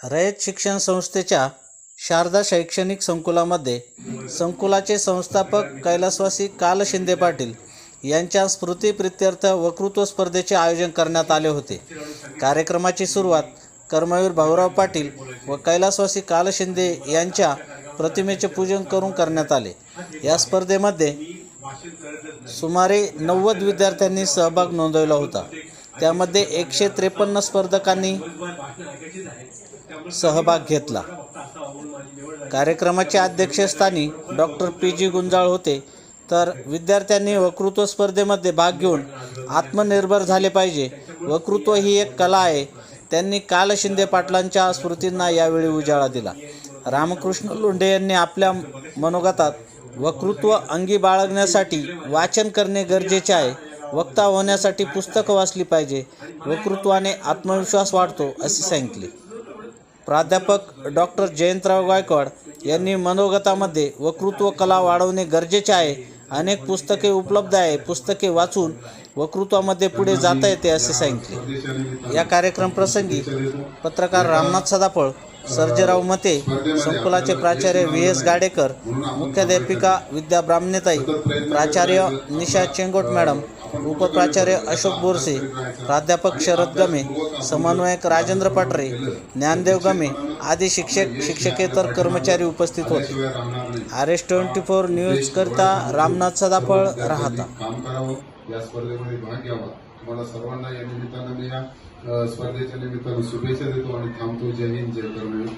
रयत शिक्षण संस्थेच्या शारदा शैक्षणिक संकुलामध्ये संकुलाचे संस्थापक कैलासवासी काल शिंदे पाटील यांच्या स्मृतीप्रित्यर्थ वक्तृत्व स्पर्धेचे आयोजन करण्यात आले होते. कार्यक्रमाची सुरुवात कर्मवीर भाऊराव पाटील व कैलासवासी काल शिंदे यांच्या प्रतिमेचे पूजन करून करण्यात आले. या स्पर्धेमध्ये सुमारे नव्वद विद्यार्थ्यांनी सहभाग नोंदवला होता. त्यामध्ये एकशे त्रेपन्न स्पर्धकांनी सहभाग घेतला. कार्यक्रमाच्या अध्यक्षस्थानी डॉक्टर पी. जी. गुंजाळ होते. तर विद्यार्थ्यांनी वक्तृत्व स्पर्धेमध्ये भाग घेऊन आत्मनिर्भर झाले पाहिजे. वक्तृत्व ही एक कला आहे. त्यांनी काल शिंदे पाटलांच्या स्मृतींना यावेळी उजाळा दिला. रामकृष्ण लोंढे यांनी आपल्या मनोगतात वक्तृत्व अंगी बाळगण्यासाठी वाचन करणे गरजेचे आहे. वक्ता होण्यासाठी पुस्तकं वाचली पाहिजे. वक्तृत्वाने आत्मविश्वास वाढतो असे सांगितले. प्राध्यापक डॉक्टर जयंतराव गायकवाड यांनी मनोगतामध्ये वक्तृत्व कला वाढवणे गरजेचे आहे. अनेक पुस्तके उपलब्ध आहे. पुस्तके वाचून वक्तृत्वामध्ये पुढे जाता येते असे सांगितले. या कार्यक्रम प्रसंगी पत्रकार रामनाथ सदाफळ सर्जेराव मते संकुलाचे प्राचार्य व्ही. एस. गाडेकर मुख्याध्यापिका विद्या ब्राह्मणेताई प्राचार्य निशा चेंगोट मॅडम उपप्राचार्य अशोक बोरसे प्राध्यापक शरद गमे समन्वयक राजेंद्र पाटरे ज्ञानदेव गमे आदी शिक्षक शिक्षकेतर कर्मचारी उपस्थित होते. आर एस ट्वेंटी फोर न्यूजकरिता रामनाथ सदाफळ राहता. या स्पर्धेमध्ये भाग घ्यावा तुम्हाला सर्वांना या निमित्तानं मी या स्पर्धेच्या निमित्तानं शुभेच्छा देतो आणि थांबतो. जय हिंद जय कर्मवीर